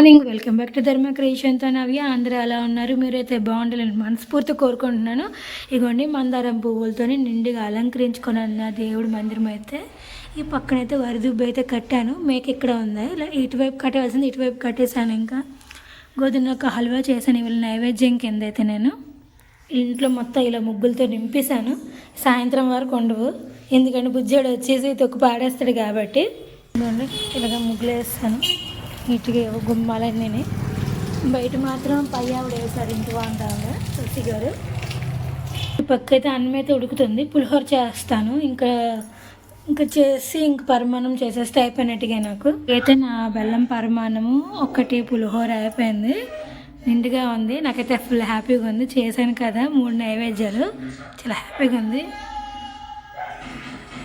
Morning welcome back to ధర్మ క్రియేషన్తో నవ్య అందరూ అలా ఉన్నారు. మీరైతే బాగుండాలని మనస్ఫూర్తి కోరుకుంటున్నాను. ఇగోండి మందారం పువ్వులతోని నిండుగా అలంకరించుకున్నాను నా దేవుడి మందిరం అయితే ఈ పక్కనైతే వరిదుబ్బు అయితే కట్టాను. మేక ఇక్కడ ఉంది. ఇలా ఇటువైపు కట్టవలసింది ఇటువైపు కట్టేశాను ఇంకా. గోధుమ ఒక హల్వా చేశాను. ఇవాళ నైవేద్యం కింద అయితే నేను. ఇంట్లో మొత్తం ఇలా ముగ్గులతో నింపేశాను. సాయంత్రం వరకు ఉండవు. ఎందుకంటే బుజ్జాడు వచ్చేసి తొక్కు పాడేస్తాడు కాబట్టి. ఇలాగ ముగ్గులు వేస్తాను నీట్గా గుమ్మాలన్నీ బయట మాత్రం పై ఆవిడ వేసారు ఇంటి వంట ఆవిడ తులసి గారు. ఈ పక్క అయితే అన్నం అయితే ఉడుకుతుంది. పులిహోర చేస్తాను. ఇంకా ఇంకా చేసి ఇంక పరిమాణం చేసేస్తే అయిపోయినట్టుగా నాకు. అయితే నా బెల్లం పరిమాణము ఒకటి పులిహోర అయిపోయింది. నిండుగా ఉంది. నాకైతే ఫుల్ హ్యాపీగా ఉంది. చేశాను కదా మూడు నైవేద్యాలు. చాలా హ్యాపీగా ఉంది.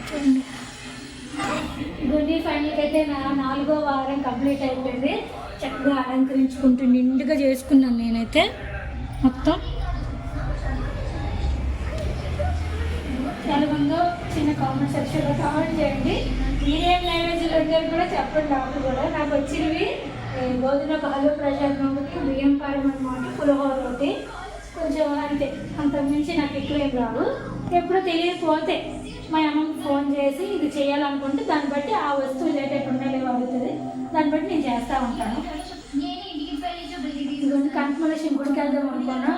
చూడండి. గుండి ఫైనల్కి అయితే నా నాలుగో వారం కంప్లీట్ అయిపోయింది. చక్కగా అలంకరించుకుంటూ నిండుగా చేసుకున్నాను నేనైతే. మొత్తం. చాలా ముందు చిన్న కామెంట్ సెక్షన్లో కామెంట్ చేయండి. మీరేం లాంగ్వేజ్లో వచ్చారు కూడా చెప్పండి నాకు కూడా. నాకు వచ్చినవి గోధుమ పాలు ప్రసాదం ఒకటి బియ్యం పారం అనమాట పులిహోర ఒకటి. కొంచెం అంతే. అంత మించి నాకు ఎక్కువ ఏం రావు. ఎప్పుడు తెలియకపోతే. మా అమ్మకి ఫోన్ చేసి ఇది చేయాలనుకుంటే దాన్ని బట్టి ఆ వస్తువులు లేట్ ఎప్పుడు లేవు అడుగుతుంది దాన్ని బట్టి నేను చేస్తూ ఉంటాను. కన్ఫర్మేషన్ గుడికి వెళ్దాం అనుకున్నా.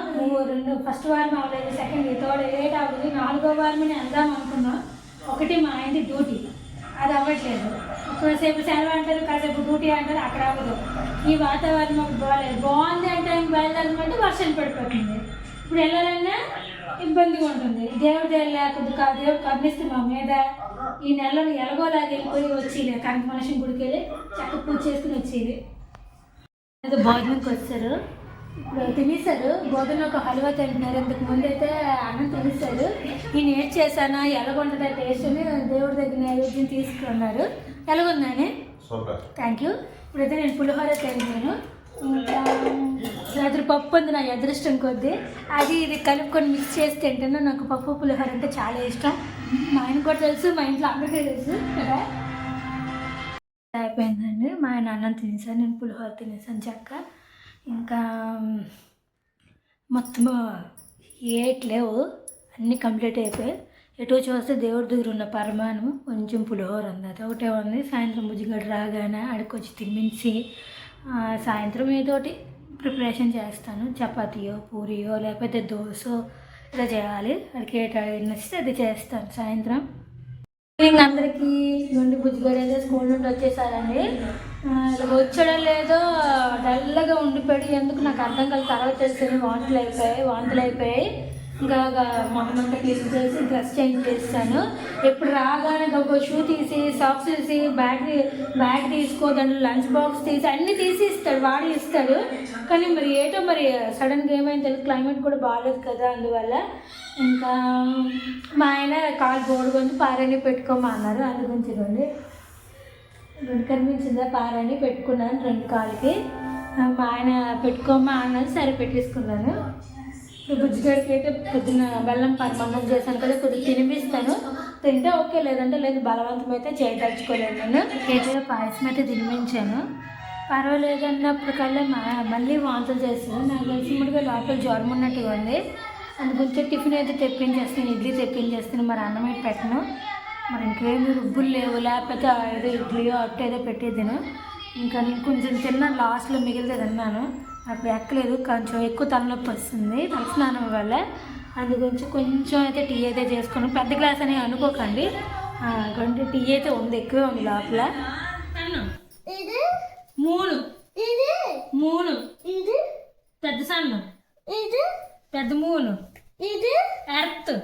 రెండు ఫస్ట్ వారం అవ్వలేదు సెకండ్ థర్డ్ లేట్ అవ్వదు నాలుగో వారం నేను వెళ్దాం అనుకున్నా. ఒకటి మా ఆయనది డ్యూటీ. అది అవ్వట్లేదు. ఒకసేపు సెలవు అంటారు కాసేపు డ్యూటీ అంటారు అక్కడ అవ్వదు. ఈ వాతావరణం మాకు బాగాలేదు బాగుంది అంటే బయలుదేరమంటే వర్షం పడిపోతుంది. ఇప్పుడు వెళ్ళాలన్నా ఇబ్బందిగా ఉంటుంది. దేవుడి దగ్గర లేకుండా కా- దేవుడు కరుణిస్తే మా మీద ఈ నెలలో ఎలాగోలాగా వెళ్ళిపోయి వచ్చేది. కనకమలక్ష్మి గుడికి వెళ్ళి చక్కగా పూజ చేసుకుని వచ్చేది. ఏదో భోజనంకి వచ్చారు. ఇప్పుడు తినేశారు. గోధుమ ఒక హల్వా తింటున్నారు. ఇంతకు ముందు అయితే అన్నం తినేశారు. నేను ఏం చేశానా ఎలాగుంటుందా టేస్ట్ అని దేవుడి దగ్గర నైవేద్యం తీసుకున్నారు. ఎలాగుందని థ్యాంక్ యూ ఇప్పుడైతే నేను పులిహోర తిన్నాను ఇంకా రాత్రి పప్పు ఉంది నా అదృష్టం కొద్దీ. అది ఇది కలుపుకొని మిక్స్ చేసి తింటాను నాకు పప్పు పులిహోర అంటే చాలా ఇష్టం. మా ఆయన కూడా తెలుసు మా ఇంట్లో అందరికీ తెలుసు కదా? అయిపోయిందండి. మా ఆయన అన్నం తినేసాను నేను పులిహోర తినేసాను చక్క. ఇంకా మొత్తం ఏట్లేవు అన్నీ కంప్లీట్ అయిపోయాయి. ఎటు చూస్తే దేవుడి దగ్గర ఉన్న పరమాణం కొంచెం పులిహోర ఉంది. అది ఒకటే ఉంది. సాయంత్రం బుజ్జిగడ్డ రాగానే అడుకొచ్చి తినిపించి సాయంత్రం ఏదోటి ప్రిపరేషన్ చేస్తాను. చపాతీయో పూరియో లేకపోతే దోశ ఇలా చేయాలి. అడికి నచ్చితే అది చేస్తాను. సాయంత్రం. ఈవినింగ్ అందరికీ నుండి బుజ్జిగాడు స్కూల్ నుండి వచ్చేసారండి. ఆ, ఇలా లేదో డల్గా ఉండిపోయాడు. ఎందుకు నాకు అర్థం కాదు తర్వాత తెలిసింది వాంతులు అయిపోయాయి వాంతులు అయిపోయాయి. ఇంకా మొహమంతా క్లీన్ చేసి డ్రెస్ చేంజ్ చేస్తాను. ఎప్పుడు రాగానే ఒక షూ తీసి సాక్స్ తీసి బ్యాగ్ బ్యాగ్ తీసుకో దాంట్లో లంచ్ బాక్స్ తీసి అన్నీ తీసి ఇస్తాడు వాడి ఇస్తాడు. కానీ మరి ఏటో మరి సడన్గా ఏమైంది తెలియదు క్లైమేట్ కూడా బాగాలేదు కదా అందువల్ల. ఇంకా మా ఆయన కాలు బోర్డు కొంచెం పారాని పెట్టుకోమా అన్నారు అందు గురించి రండి రెండు కనిపించిందా? పారని పెట్టుకున్నాను రెండు కాళ్ళకి మా ఆయన పెట్టుకోమా అన్నది సరే పెట్టేసుకున్నాను. ఇప్పుడు బుజ్జిగాడికి అయితే పొద్దున్న బెల్లం పరమన్నం చేశాను కదా కొద్దిగా తినిపిస్తాను. తింటే ఓకే లేదంటే లేదు బలవంతం అయితే చేయదలుచుకోలేదు నేను కేజీలో పాయసం అయితే తినిపించాను. పర్వాలేదు అన్నప్పటికల్లా మా మళ్ళీ వాంతులు చేస్తాను నాకు తెలిసినట్టుగా లోపల జ్వరం ఉన్నట్టుగా ఉంది. అందుగురించి టిఫిన్ అయితే తెప్పించేస్తాను ఇడ్లీ తెప్పించేస్తాను. మరి అన్నం అయితే పెట్టను. మరి ఇంకేమి రుబ్బులు లేవు లేకపోతే ఏదో ఇడ్లీయో అట్ట ఏదో పెట్టేదిను. ఇంకా నేను కొంచెం తిన్న లాస్ట్లో మిగిలితే తిన్నాను. అప్పుడు ఎక్కలేదు కొంచెం ఎక్కువ తలనొప్పి వస్తుంది తలస్నానం వల్ల. అందు గురించి కొంచెం అయితే టీ అయితే చేసుకున్నాను పెద్ద గ్లాస్ అని అనుకోకండి. కొంచెం టీ అయితే ఉంది ఎక్కువే ఉంది లోపల. మూడు. మూడు. పెద్ద సన్ను. పెద్ద మూను ఎర్త్.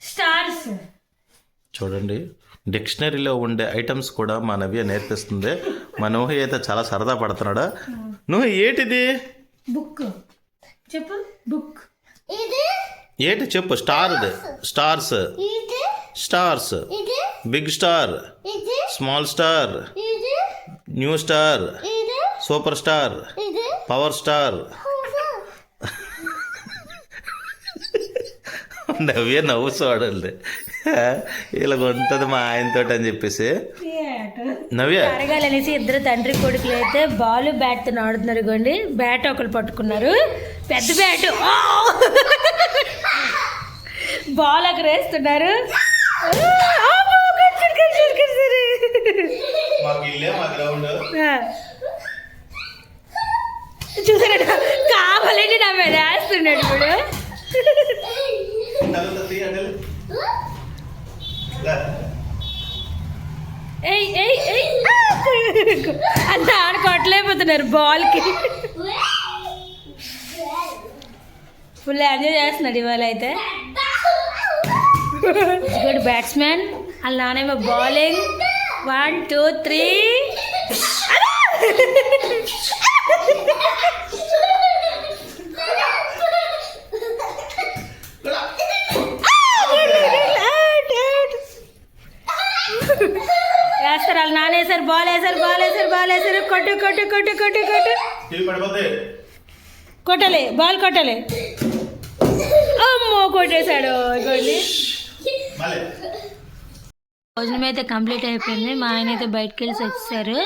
స్టార్స్. చూడండి డిక్షనరీలో ఉండే ఐటమ్స్ కూడా మా నవ్య నేర్పిస్తుంది. మా నోహి అయితే చాలా సరదా పడుతున్నాడా. నువ్వు ఏటిది? బుక్. చెప్పు బుక్. ఏటి చెప్పు star stars. Stars. Big star. Small star. New star. Super star. Power star. Navya నవ్వు చూడండి ఇలాగ ఉంటుంది మా ఆయనతో అని చెప్పేసి. అరగాలనేసి ఇద్దరు తండ్రి కొడుకులు అయితే బాల్ బ్యాట్తో ఆడుతున్నారు ఇగోండి బ్యాట్ ఒకరు పట్టుకున్నారు. పెద్ద బ్యాట్. బాల్ ఒకరు వేస్తున్నారు. చూసారట కావాలంటే నా మీద వేస్తున్నాడు ఇప్పుడు ఏయ్ ఏయ్ ఏయ్. అంత ఆడుకోవట్లేకపోతున్నారు బాల్కి. ఫుల్ ఎంజాయ్ చేస్తున్నాడు ఇవాళ అయితే. గుడ్ బ్యాట్స్మెన్ వాళ్ళ నానేమో బౌలింగ్ వన్ టూ త్రీ వాళ్ళు నానేసారు బాల్ వేసారు బాల్ వేసారు బాల్ వేసారు కొట్టు కొట్టు కొట్టు. కొట్టు కొట్టు కొట్టాలి బాల్ కొట్టాలి. అమ్మో కొట్టేశాడు ఇగోండి భోజనం అయితే కంప్లీట్ అయిపోయింది. మా ఆయన అయితే బయటకు వెళ్ళి వచ్చేసారు.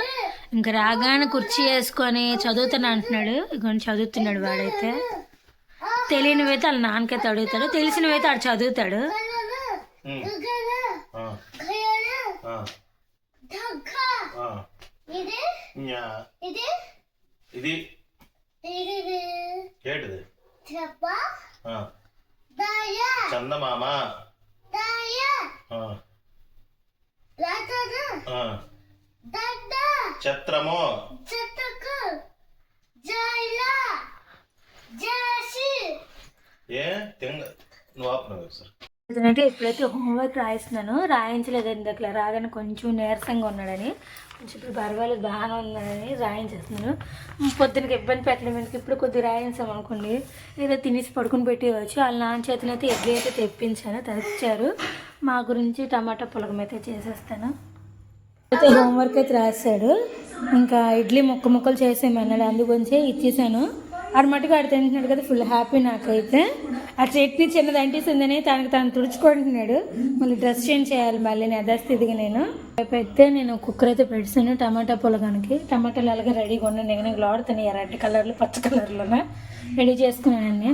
ఇంకా రాగానే కుర్చీ వేసుకొని చదువుతాను అంటున్నాడు. ఇగోండి చదువుతున్నాడు వాడైతే. తెలియనివైతే వాళ్ళ నాన్నకైతే అడుగుతాడు తెలిసినవైతే ఆడు చదువుతాడు. ఇది ఏంటిది చందమామ ఛత్రము ఏ తింగ నువ్వు ఆపున్నావు సార్ అయితే ఇప్పుడైతే హోంవర్క్ రాయిస్తున్నాను. రాయించలేదు ఇందాక రాగానే కొంచెం నీరసంగా ఉన్నాడని. కొంచెం ఇప్పుడు పర్వాలేదు బాగానే ఉన్నాడని రాయించేస్తున్నాను. పొద్దునకి ఇబ్బంది పెట్టడం ఎందుకు? ఇప్పుడు కొద్దిగా రాయించాం అనుకోండి. ఏదో తినేసి పడుకుని పెట్టేవచ్చు వాళ్ళ నాన్న చేతనైతే ఎగ్గి అయితే తెప్పించాను తెచ్చారు. మా గురించి టమాటా పులకం అయితే చేసేస్తాను. అయితే హోంవర్క్ అయితే రాశాడు. ఇంకా ఇడ్లీ ముక్క ముక్కలు చేసేయమన్నాడు. అందుగురించి ఇచ్చేసాను. ఆడు మటుకు ఆడు తింటున్నాడు కదా ఫుల్ హ్యాపీ నాకైతే. ఆ చట్నీ చిన్నది అంటేసిందని తనకి తను తుడుచుకుంటున్నాడు. మళ్ళీ డ్రెస్ చేంజ్ చేయాలి మళ్ళీ నేను అదస్థితిగా నేను. అయితే నేను కుక్కర్ అయితే పెడిసాను టమాటా పొలగానికి. టమాటాలు అలాగే రెడీగా ఉన్నాయి. నేను ఆడుతున్నాయి రెడ్ కలర్లో పచ్చ కలర్లోనే రెడీ చేసుకున్నానండి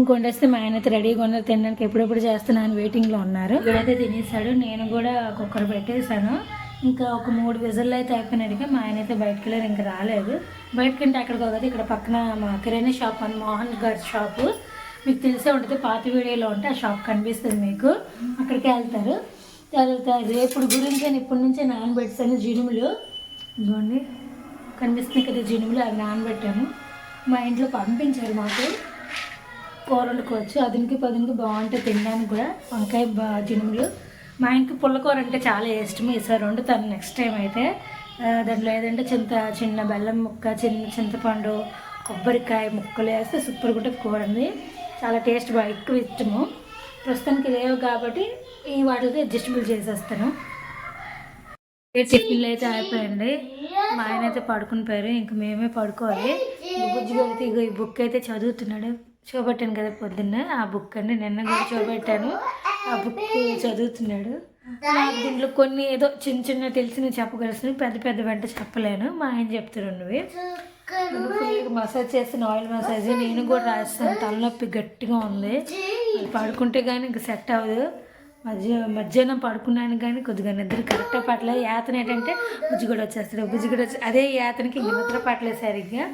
ఇంకొండేస్తే మా ఆయన అయితే రెడీగా ఉన్నారు. తినడానికి ఎప్పుడెప్పుడు చేస్తున్నాను వెయిటింగ్లో ఉన్నారు. ఇక్కడైతే తినేసాడు. నేను కూడా కుక్కర్ పెట్టేశాను. ఇంకా ఒక మూడు విజల్లో అయితే అయిపోయినాడుగా మా ఆయన అయితే బయటకు వెళ్ళారు ఇంకా రాలేదు. బయటకంటే అక్కడికి ఒకటి ఇక్కడ పక్కన మా కిరాణా షాప్ అని మోహన్ గారి షాపు. మీకు తెలిసే ఉంటుంది పాత వీడియోలో ఉంటే ఆ షాప్ కనిపిస్తుంది మీకు. అక్కడికి వెళ్తారు. వెళ్తారు రేపు గురించి నేను ఇప్పటి నుంచే నానబెట్టాను జినుములు. ఇదిగోండి కనిపిస్తున్నాయి కదా జినుములు అవి నానబెట్టాము మా ఇంట్లో పంపించారు మాకు. కూర వండుకోవచ్చు. అదినికి పదినికి బాగుంటుంది తినడానికి కూడా. వంకాయ బా- జినుములు. మా ఇంటికి పుల్లకూర అంటే చాలా ఇష్టం. ఈసారి వండుతాను నెక్స్ట్ టైం అయితే. దాంట్లో ఏదంటే చింత చిన్న బెల్లం ముక్క చిన్న చింతపండు కొబ్బరికాయ ముక్కలు వేస్తే సూపర్గా ఉంటుంది కూర ఉంది చాలా టేస్ట్ బాగా ఎక్కువ ఇష్టము. ప్రస్తుతానికి లేవు కాబట్టి ఈ వాటితో అడ్జస్టబుల్ చేసేస్తాను. టిఫిన్లు అయితే ఆగిపోయండి మా ఆయన అయితే పడుకుని పోయారు. ఇంక మేమే పడుకోవాలి. ఇంక బుజ్జి అయితే ఇగో ఈ బుక్ అయితే చదువుతున్నాడు. చూపెట్టాను కదా పొద్దున్న ఆ బుక్ అండి నిన్న కూడా చూపెట్టాను. ఆ బుక్ చదువుతున్నాడు. దీంట్లో కొన్ని ఏదో చిన్న చిన్న తెలిసి నేను చెప్పగలుస్తున్నాను పెద్ద పెద్ద వెంట చెప్పలేను. మా ఆయన చెప్తున్నాను నువ్వు. ఫుల్గా మసాజ్ చేసిన ఆయిల్ మసాజ్ నేను కూడా రాస్తాను. తలనొప్పి గట్టిగా ఉంది. పడుకుంటే కానీ ఇంకా సెట్ అవ్వదు. మధ్య మధ్యాహ్నం పడుకున్నాను కానీ కొద్దిగా నిద్ర కరెక్ట్గా పట్టలేదు. యాతన ఏంటంటే బుజ్జి కూడా వచ్చేస్తాడు. బుజ్జి కూడా వచ్చి అదే యాతనకి నిద్ర పట్టలేదు సరిగ్గా.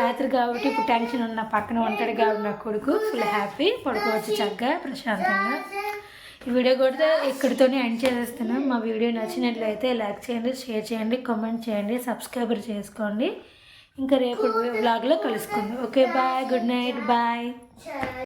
రాత్రి కాబట్టి ఇప్పుడు టెన్షన్ ఉన్న పక్కన ఉంటాడు కాబట్టి నా కొడుకు ఫుల్ హ్యాపీ పడుకోవచ్చు చక్కగా ప్రశాంతంగా. ఈ వీడియో కూడా ఇక్కడితోనే ఎండ్ చేసేస్తున్నాం. మా వీడియో నచ్చినట్లయితే లైక్ చేయండి షేర్ చేయండి కామెంట్ చేయండి సబ్స్క్రైబర్ చేసుకోండి. ఇంకా రేపు వ్లాగ్లో కలుసుకుందాం. Okay bye good night bye